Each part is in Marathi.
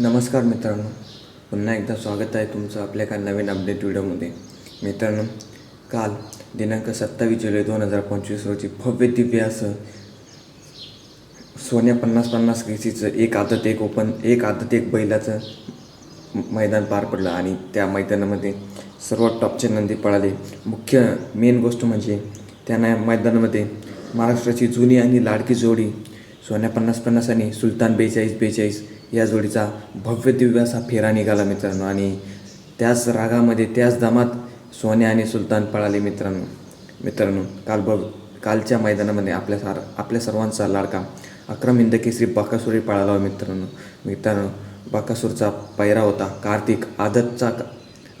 नमस्कार मित्रांनो. पुन्हा एकदा स्वागत आहे तुमचं आपल्या एका नवीन अपडेट व्हिडिओमध्ये. मित्रांनो काल दिनांक सत्तावीस जुलै दोन हजार पंचवीस रोजी भव्य दिव्य असं सोन्या पन्नास पन्नास केसीचं एक आदत एक ओपन एक आदत एक बैलाचं मैदान पार पडलं आणि त्या मैदानामध्ये सर्व टॉपचे नंदी पळाले. मुख्य मेन गोष्ट म्हणजे त्यांना मैदानामध्ये महाराष्ट्राची जुनी आणि लाडकी जोडी सोन्या पन्नास पन्नास आणि सुलतान बेचाळीस बेचाळीस या जोडीचा भव्य दिव्य असा फेरा निघाला मित्रांनो. आणि त्याच रागामध्ये त्याच दमात सोन्या आणि सुलतान पळाले मित्रांनो. मित्रांनो काल बघ कालच्या मैदानामध्ये आपल्या सार आपल्या सर्वांचा लाडका अक्रम इंदकेसरी बाकासुरी पळाला हो मित्रांनो. मित्रांनो बाकासूरचा पैरा होता कार्तिक. आदतचा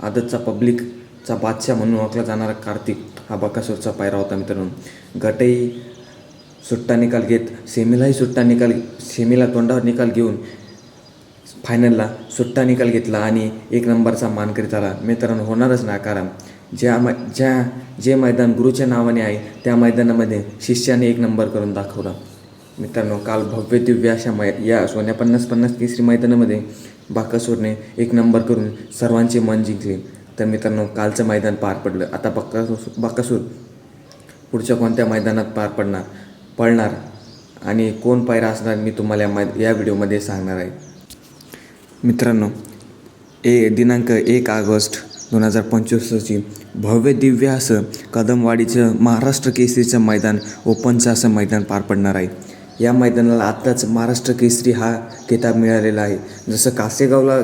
आदतचा पब्लिकचा बादशाह म्हणून ओळखला जाणारा कार्तिक हा बाकासूरचा पैरा होता मित्रांनो. गटही सुट्टा निकाल घेत सेमीलाही सुट्टा निकाल सेमीला तोंडावर निकाल घेऊन फायनलला सुट्टा निकाल घेतला आणि एक नंबरचा मानकरी झाला. मित्रांनो होणारच ना कारण ज्या मै ज्या जे मैदान गुरुच्या नावाने आहे त्या मैदानामध्ये शिष्याने एक नंबर करून दाखवला. मित्रांनो काल भव्य दिव्य अशा मै या सोन्या पन्नास पन्नास तिसरी मैदानामध्ये बाकासूरने एक नंबर करून सर्वांचे मन जिंकले. तर मित्रांनो कालचं मैदान पार पडलं. आता बाकासूर बाकासूर पुढच्या कोणत्या मैदानात पार पडणार? पडणार आणि कोण पायरा असणार मी तुम्हाला या मै या व्हिडिओमध्ये सांगणार आहे. मित्रांनो ए दिनांक एक ऑगस्ट दोन हजार पंचवीस रोजी भव्य दिव्य असं कदमवाडीचं महाराष्ट्र केसरीचं मैदान ओपनचं असं मैदान पार पडणार आहे. या मैदानाला आत्ताच महाराष्ट्र केसरी हा किताब मिळालेला आहे. जसं कासेगावला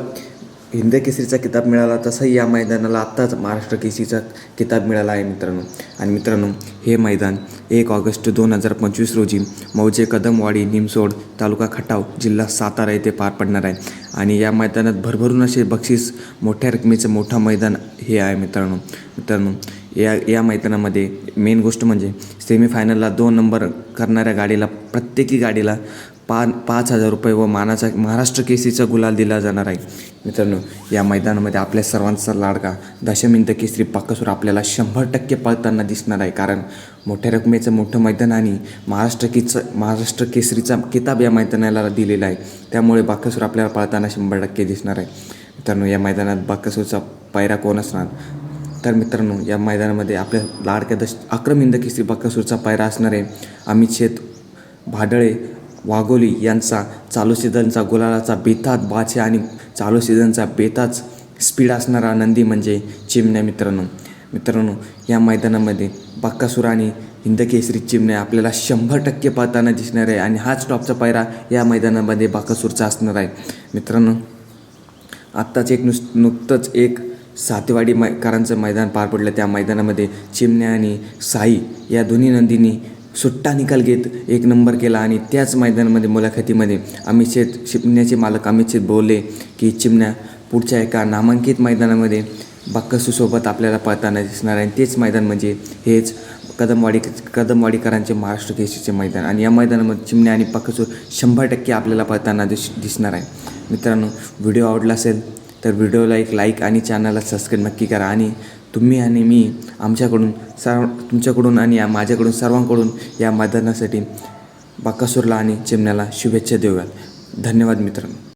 हिंद केसरीचा किताब मिळाला तसंही या मैदानाला आत्ताच महाराष्ट्र केसरीचा किताब मिळाला आहे मित्रांनो. आणि मित्रांनो हे मैदान एक ऑगस्ट दोन हजार पंचवीस रोजी मौजे कदमवाडी निमसोड तालुका खटाव जिल्हा सातारा येथे पार पडणार आहे. आणि या मैदानात भरभरून असे बक्षीस मोठ्या रकमेचं मोठं मैदान हे आहे मित्रांनो. मित्रांनो या या मैदानामध्ये मेन गोष्ट म्हणजे सेमीफायनलला दोन नंबर करणाऱ्या गाडीला प्रत्येकी गाडीला पा पाच हजार रुपये व मानाचा महाराष्ट्र केसरीचा गुलाल दिला जाणार आहे. मित्रांनो या मैदानामध्ये आपल्या सर्वांचा लाडका दशमिंत केसरी पाकसूर आपल्याला शंभर टक्के पळताना दिसणार आहे. कारण मोठ्या रकमेचं मोठं मैदान आणि महाराष्ट्र केचं महाराष्ट्र केसरीचा किताब या मैदानाला दिलेला आहे. त्यामुळे बाकसूर आपल्याला पळताना शंभर टक्के दिसणार आहे. मित्रांनो या मैदानात बाकसूरचा पायरा कोण असणार? तर मित्रांनो या मैदानामध्ये आपल्या लाडक्या दश अक्रमिंद केसरी बाकसूरचा पायरा असणार आहे. अमित शेत भाडळे वाघोली यांचा चालू सीझनचा गुलालाचा बेतात बाचे आणि चालू सीझनचा बेताच स्पीड असणारा नंदी म्हणजे चिमण्या मित्रांनो. मित्रांनो या मैदानामध्ये बाक्कासूर आणि हिंदकेसरी चिमण्या आपल्याला शंभर टक्के पाहताना दिसणार आहे आणि हाच टॉपचा पायरा या मैदानामध्ये बाकासूरचा असणार आहे. मित्रांनो आत्ताच एक नुस नुकतंच एक सातेवाडी मैकारांचं मैदान पार पडलं. त्या मैदानामध्ये चिमण्या आणि साई या दोन्ही नंदींनी सुट्टा निकाल घेत एक नंबर केला आणि त्याच मैदानामध्ये मुलाखतीमध्ये अमित शेत चिमण्याचे मालक अमित शेत बोलले की चिमण्या पुढच्या एका नामांकित मैदानामध्ये बाक्कसूसोबत आपल्याला पळताना दिसणार आहे. आणि तेच मैदान म्हणजे हेच कदमवाडी कदमवाडीकरांचे महाराष्ट्र केसरीचे मैदान. आणि या मैदानामध्ये चिमण्या आणि बाक्कसूर शंभर टक्के आपल्याला पळताना दिस दिसणार आहे. मित्रांनो व्हिडिओ आवडला असेल तर व्हिडिओला एक लाईक आणि चॅनलला सबस्क्राईब नक्की करा आणि तुम्ही आणि मी आमच्याकडून सर्व तुमच्याकडून आणि या माझ्याकडून सर्वांकडून या मैदानासाठी बाकासूरला आणि चिमण्याला शुभेच्छा देऊयात. धन्यवाद मित्रांनो.